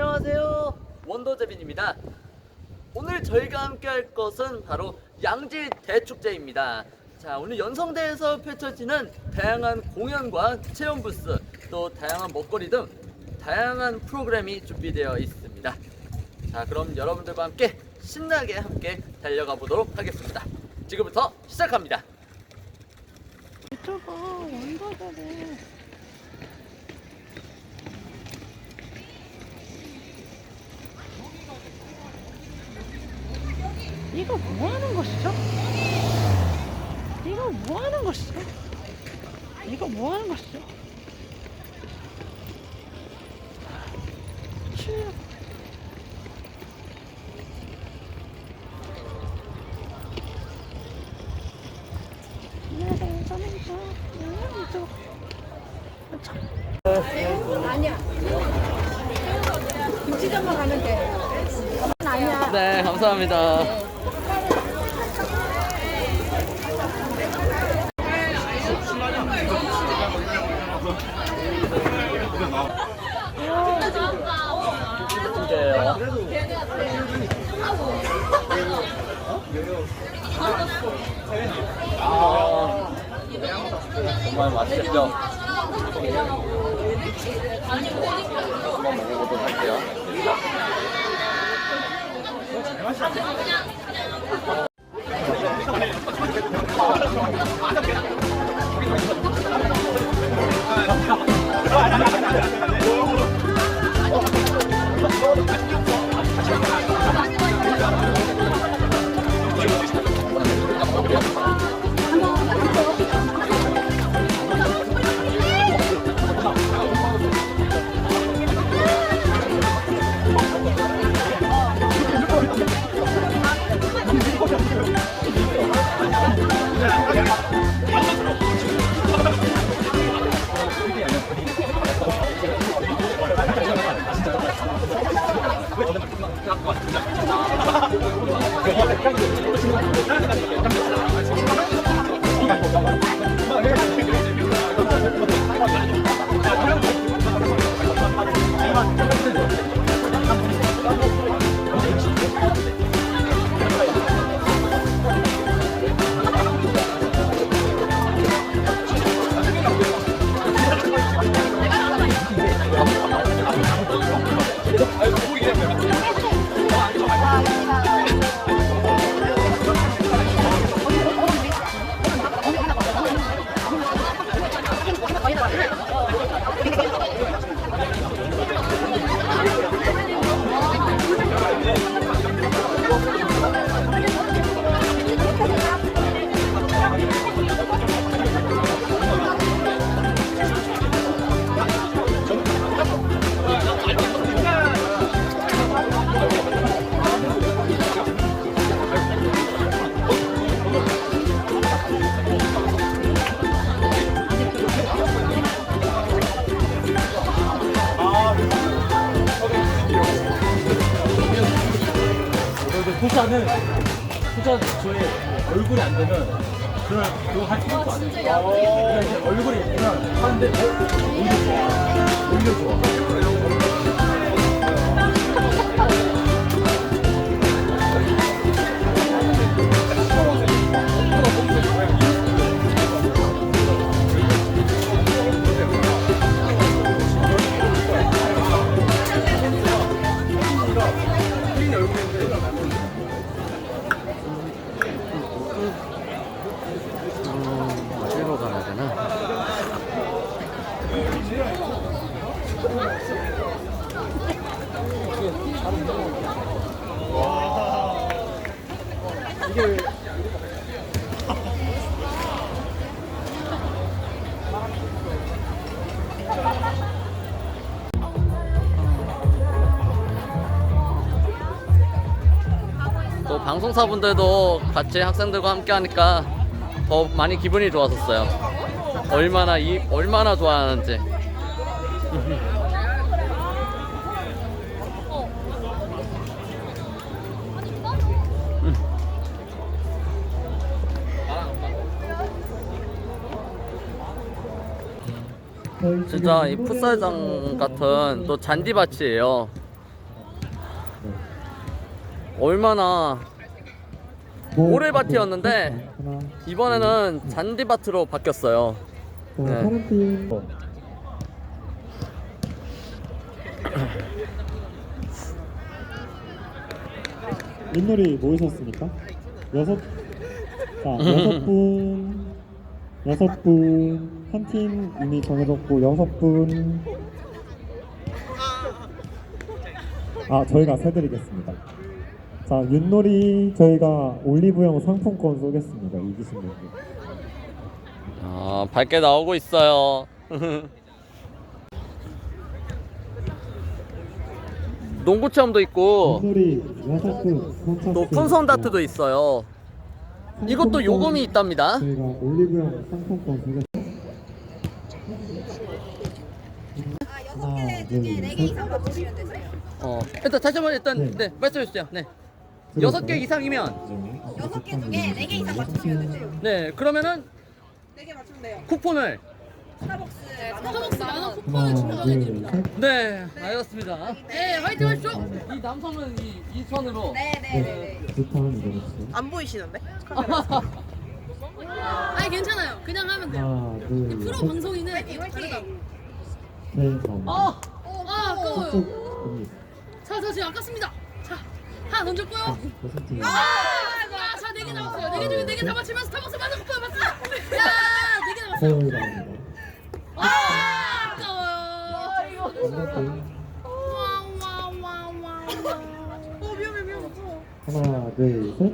안녕하세요. 원더재빈입니다. 오늘 저희가 함께 할 것은 바로 양지 대축제입니다. 자, 오늘 연성대에서 펼쳐지는 다양한 공연과 체험 부스, 또 다양한 먹거리 등 다양한 프로그램이 준비되어 있습니다. 자, 그럼 여러분들과 함께 신나게 함께 달려가 보도록 하겠습니다. 지금부터 시작합니다. 유튜버 원더들은 이거 뭐 하는 것이죠? 이거 뭐 하는 것이죠? 이거 뭐 하는 것이죠? 아니야. 김치전만 가면 돼. 아니야. 네, 감사합니다. 축제예요. 아, 정말 맛있겠죠? 한번 먹어보도록 할게요. 그래 그런 그거 할 생각도 안 해요. 그러니까 이제 얼굴이 있으면 하는데 어? 오히려 좋아. 오히려 좋아. 또 방송사분들도 같이 학생들과 함께 하니까 더 많이 기분이 좋았었어요. 얼마나 이 얼마나 좋아하는지. 진짜 이 풋살장 같은 또 잔디밭이에요. 얼마나 모래밭이었는데 이번에는 잔디밭으로 바뀌었어요. 네. 윷놀이 모이셨습니까? 여섯, 자, 여섯 분, 여섯 분, 한 팀 이미 정해졌고, 여섯 분. 아, 저희가 세드리겠습니다. 자, 윷놀이 저희가 올리브영 상품권 쏘겠습니다. 이기신 분들. 아, 밝게 나오고 있어요. 농구 체험도 있고 윷놀이 여섯 분, 선착순. 또 풍선 다트도 있어요. 이것도 요금이 있답니다. 저희가 올리브영 상품권 쏘겠습니다. 하나, 둘, 셋. 어, 일단 다시 한번 일단 네. 네, 말씀해 주세요. 네. 여섯 개 이상이면 여섯 개 중에 네 개 이상 맞추시면 되세요. 네, 그러면은 네개 맞추면 돼요. 쿠폰을 스타벅스 스타벅스 만원 쿠폰을 충전해줍니다. 셋. 네, 알겠습니다. 네, 화이팅 하십시오. 이 남성은 이, 이 손으로 네네네. 이겨냈어요. 안 보이시는데? 아니 괜찮아요. 그냥 하면 돼요. 프로 셋. 방송인은 다르다고. 네, 점. 아, 아, 아까워요. 자, 지금 아깝습니다. 자, 하나 던졌고요. 팀. 아, 자, 네개 남았어요. 네개 중에 네개다 맞히면 스타벅스 만원 쿠폰 받습니다. 야, 네개 남았어요. 아, 아까워요. 여섯 팀. 와와와 와 와. 어, 위험해. 하나, 둘, 셋.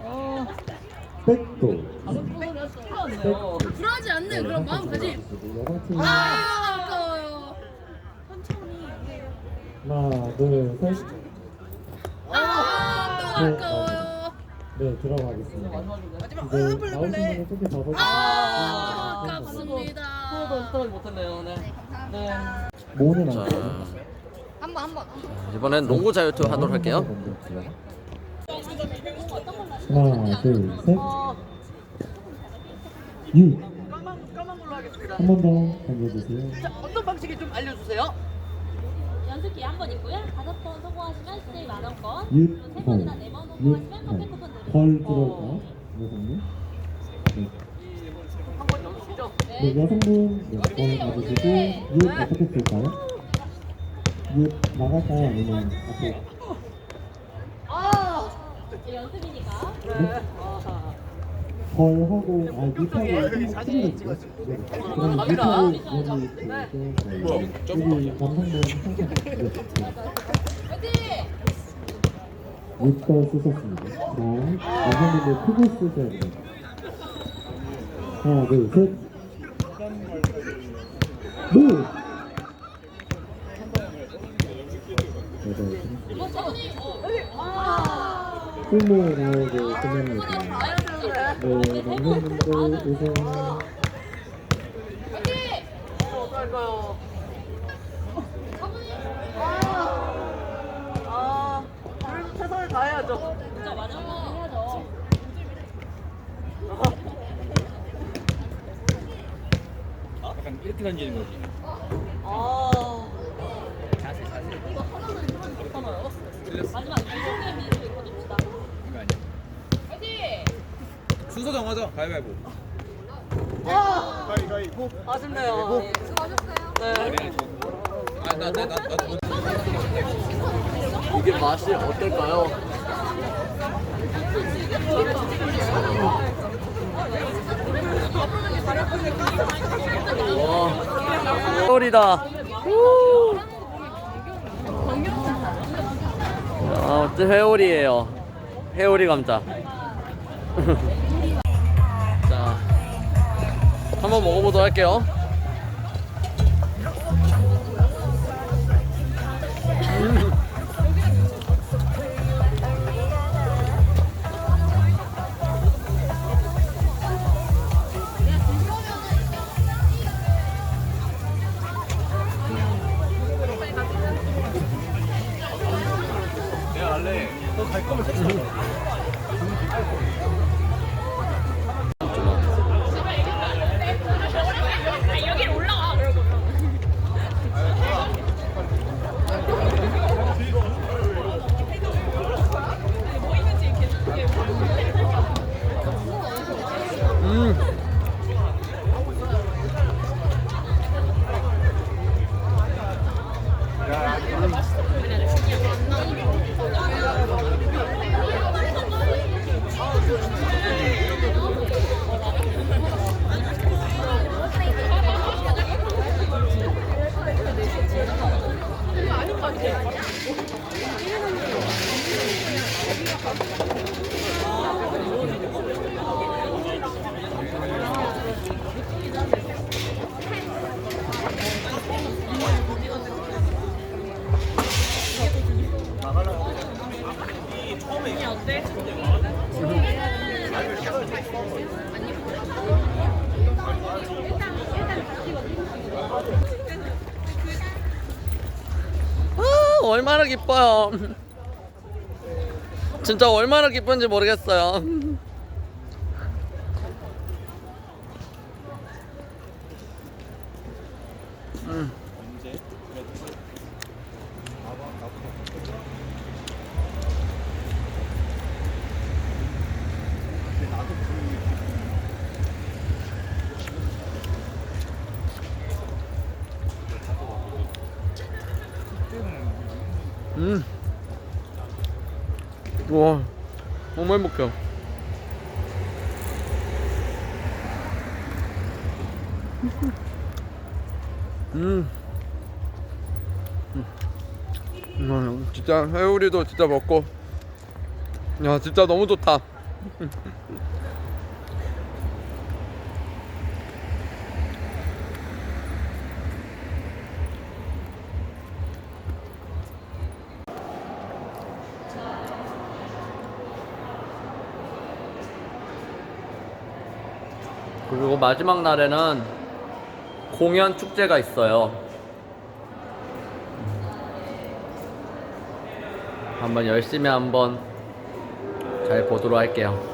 어, 백도. 어, 불안하지 않는 그런 마음가짐. 아, 아까워요. 하나, 둘, 셋. 아, 또 아까워요. 네, 들어가겠습니다. 마지막 이제 아, 불러 나오신 불래. 분은 쪼개 다섯. 아, 네, 아깝습니다. 하나도 스타일 못했네요. 네. 네. 모는 안 자, 돼요. 한 번 한 번. 이번엔 농구 자유투 하도록 할게요. 하나, 둘, 셋. 유. 까만 걸로 하겠습니다. 한 번 더 던져주세요. 자, 어떤 방식이 좀 알려주세요. 연습 기회 한 번 있고요. 다섯 번 성공하시면 수익 만 원권. 유, 그리고 세 헐. 번이나 네번 유, 성공하시면 커피 쿠폰 헐. 드립니다. 헐 들어올까요? 여성분? 네. 한번 연습이죠. 네, 여성분 네, 걸 가지시고 윷 어떻게 쓸까요? 윷 나갈까요? 아니면 앞에 이제 연습이니까. 네. 아하. 벌하고 아 찍었어요. 네. 그럼. 윷하고 여기 이렇게 여기 남성분 네. 윷걸 쓰셨습니다. 자, 남성분들 크게 쓰셔야 돼요. 하나, 둘, 셋. 무! 쓸모 나오고 끝납니다. 네? 아, 아, 최선을 다해야죠. 진짜 마지막 번 해야죠. 약간 이렇게 던지는 거지. 아, 마지막 이종의 미를 거둡시다. 이거 아니야. 순서 정하자. 가위바위보. 아쉽네요. 네. 아, 나, 나, 나, 나, 나. 이게 맛이 어떨까요? 와, 털이다. 아, 어째 회오리예요. 회오리 감자. 자, 한번 먹어보도록 할게요. 얼마나 기뻐요. 진짜 얼마나 기쁜지 모르겠어요. 와, 너무 행복해요. 음. 음, 진짜 회오리도 진짜 먹고, 야 진짜 너무 좋다. 그리고 마지막 날에는 공연 축제가 있어요. 한번 열심히 한번 잘 보도록 할게요.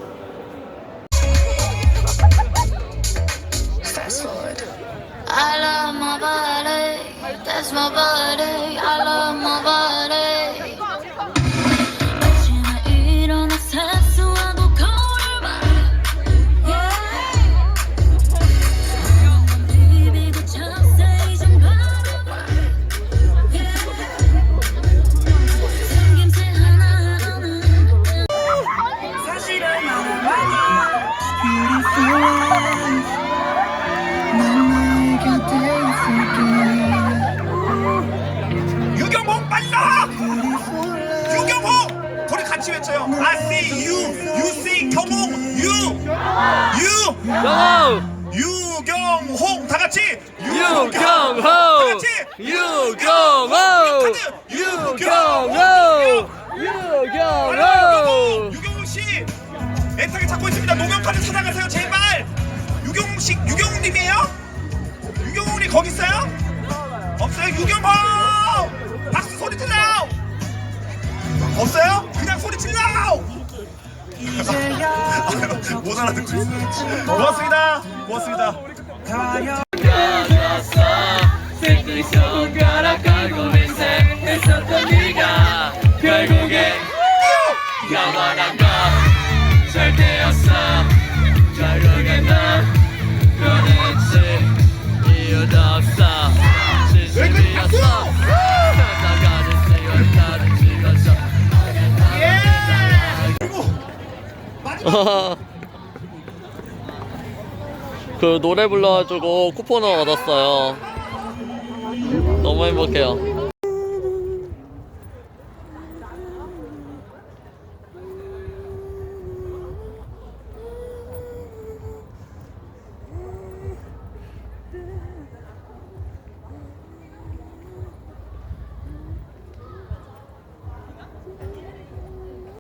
유경호! 유경호! 유경호! 유경홍 씨 애타게 찾고 있습니다. 노경파를 찾아가세요 제발. 유경홍 씨, 유경홍 님이에요? 유경홍 님 거기 있어요? 없어요. 유경홍! 박수 소리 질러! 없어요? 그냥 소리 질러! 못 알아듣고 있어. 고맙습니다. 고맙습니다. 새끼 손가락 걸고 인생했었던 네가 결국에 영원한 건 절대였어. 결국에 넌 도대체 이유도 없어. 진심이었어. 찍었어 그 노래 불러가지고 쿠폰을 얻었어요 너무 행복해요